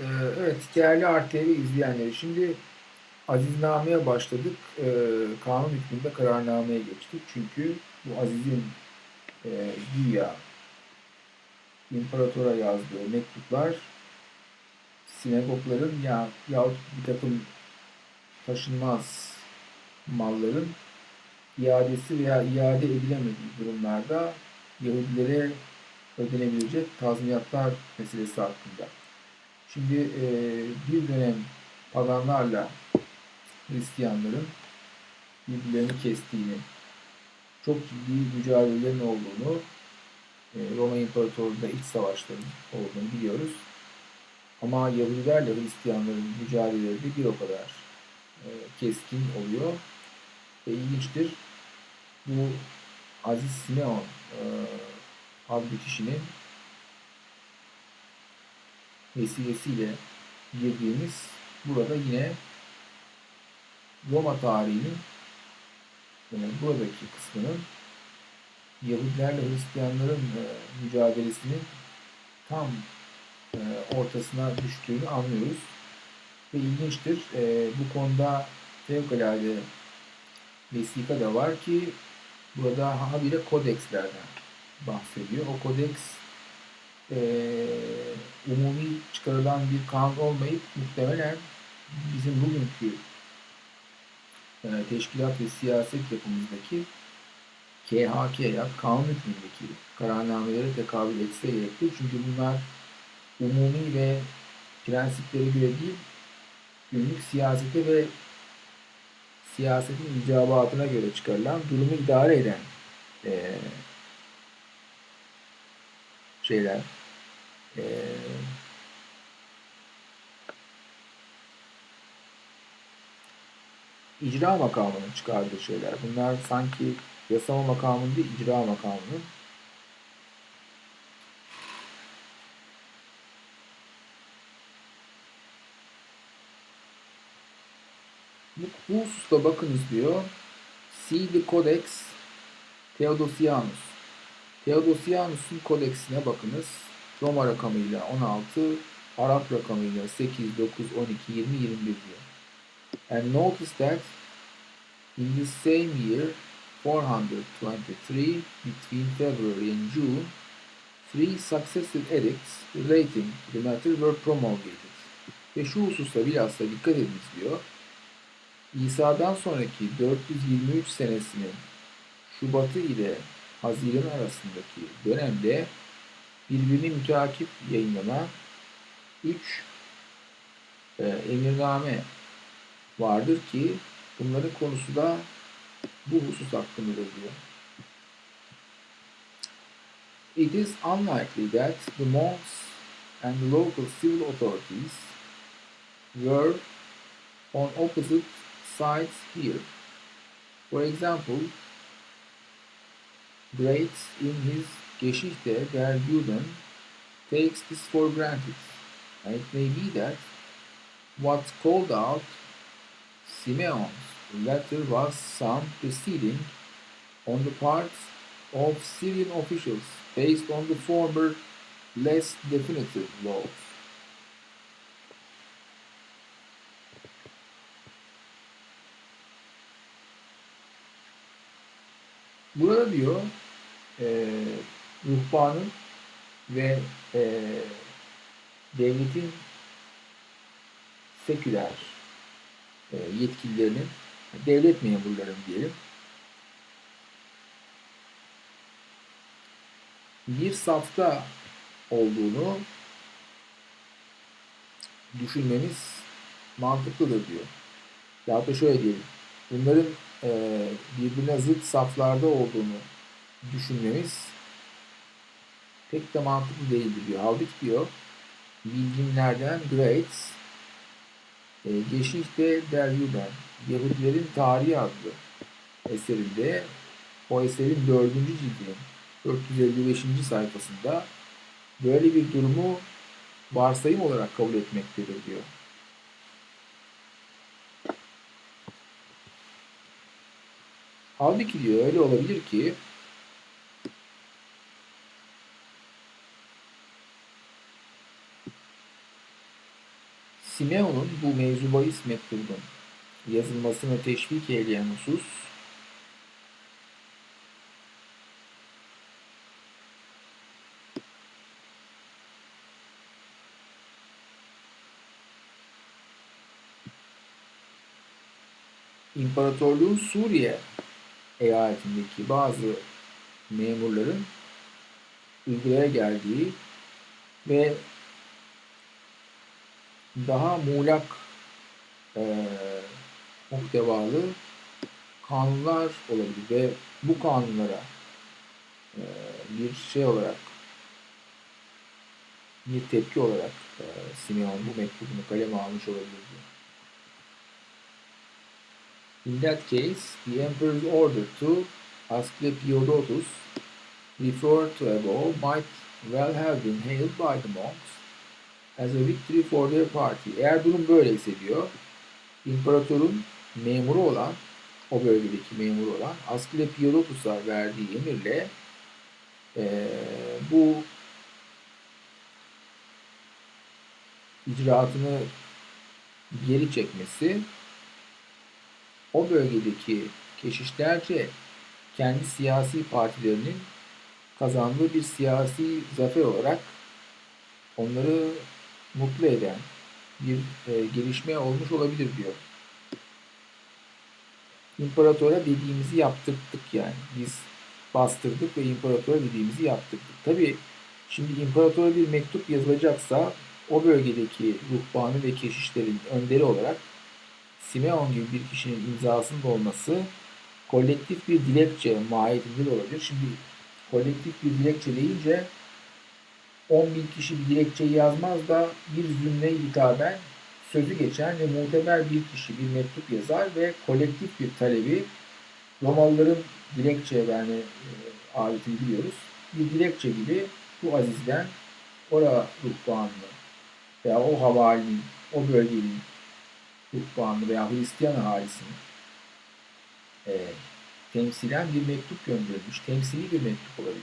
Ee, evet değerli RTV izleyenleri şimdi aziznameye başladık. Ee, kanun hükmünde kararnameye geçtik. Çünkü bu Aziz'in e, güya imparatora yazdığı mektuplar sinagogların ya yahut bir takım taşınmaz malların iadesi veya iade edilemediği durumlarda Yahudilere ödenebilecek tazminatlar meselesi hakkında. Şimdi e, bir dönem paganlarla Hristiyanların birbirlerini kestiğini, çok ciddi mücadelelerin olduğunu, e, Roma İmparatorluğu'nda iç savaşların olduğunu biliyoruz. Ama Yahudilerle Hristiyanların mücadeleleri de bir o kadar e, keskin oluyor. Ve ilginçtir, bu Aziz Simeon e, adlı kişinin vesilesiyle girdiğimiz burada yine Roma tarihinin yani buradaki kısmının Yahudilerle Hristiyanların e, mücadelesinin tam e, ortasına düştüğünü anlıyoruz. Ve ilginçtir. E, bu konuda fevkalade vesika da var ki burada habire kodekslerden bahsediyor. O kodeks e, umumi çıkarılan bir kanun olmayıp muhtemelen bizim bugünkü e, teşkilat ve siyaset yapımızdaki KHK ya kanun hükmündeki kararnamelere tekabül etse gerekli. Çünkü bunlar umumi ve prensiplere göre değil, günlük siyasete ve siyasetin icabatına göre çıkarılan durumu idare eden e, şeyler. E, icra makamının çıkardığı şeyler. Bunlar sanki yasama makamının değil, icra makamının. Bu, hususta bakınız diyor. The Codex Theodosianus. Theodosianus'un kodeksine bakınız. Roma rakamıyla 16, Arap rakamıyla 8, 9, 12, 20, 21 diyor. And notice that in the same year 423 between February and June three successive edicts relating to the matter were promulgated. Ve şu hususta bilhassa dikkat ediniz diyor. İsa'dan sonraki 423 senesinin Şubat'ı ile Haziran arasındaki dönemde birbirini müteakip yayınlanan 3 e, emirname vardır ki bunların konusu da bu husus hakkındadır diyor. It is unlikely that the monks and the local civil authorities were on opposite sides here. For example, Great in his Geschichte der Juden takes this for granted, and it may be that what called out Simeon's letter was some proceeding on the part of Syrian officials based on the former less definitive laws. Burada diyor e, ruhbanın ve e, devletin seküler e, yetkililerinin, devlet memurlarının diyelim, bir safta olduğunu düşünmemiz mantıklıdır diyor. Ya da şöyle diyelim, bunların e, birbirine zıt saflarda olduğunu düşünmemiz pek de mantıklı değildir diyor. Halbuki diyor bilginlerden Greats e, Geschichte der Juden Yahudilerin Tarihi adlı eserinde o eserin dördüncü cildinin 455. sayfasında böyle bir durumu varsayım olarak kabul etmektedir diyor. Halbuki diyor öyle olabilir ki Simeon'un bu mevzu bahis mektubunun yazılmasını teşvik eyleyen husus İmparatorluğun Suriye eyaletindeki bazı memurların uyguya geldiği ve daha muğlak e, muhtevalı kanunlar olabilir ve bu kanunlara e, bir şey olarak bir tepki olarak e, Simeon bu mektubunu kaleme almış olabilir. In that case, the emperor's order to Asclepiodotus, referred to above, might well have been hailed by the monks as a victory for their party. Eğer durum böyleyse diyor, imparatorun memuru olan, o bölgedeki memuru olan Asklepiodotus'a verdiği emirle eee, bu icraatını geri çekmesi o bölgedeki keşişlerce kendi siyasi partilerinin kazandığı bir siyasi zafer olarak onları mutlu eden bir e, gelişme olmuş olabilir diyor. İmparatora dediğimizi yaptırdık yani. Biz bastırdık ve imparatora dediğimizi yaptırdık. Tabi şimdi imparatora bir mektup yazılacaksa o bölgedeki ruhbanı ve keşişlerin önderi olarak Simeon gibi bir kişinin imzasının olması kolektif bir dilekçe mahiyetinde de olabilir. Şimdi kolektif bir dilekçe deyince 10 bin kişi bir dilekçeyi yazmaz da bir cümle hitaben sözü geçen ve muhtemel bir kişi bir mektup yazar ve kolektif bir talebi Romalıların dilekçe verme e, biliyoruz. Bir dilekçe gibi bu azizden ora ruhbanını veya o havalinin, o bölgenin ruhbanını veya Hristiyan ahalisini e, temsilen bir mektup gönderilmiş. Temsili bir mektup olabilir.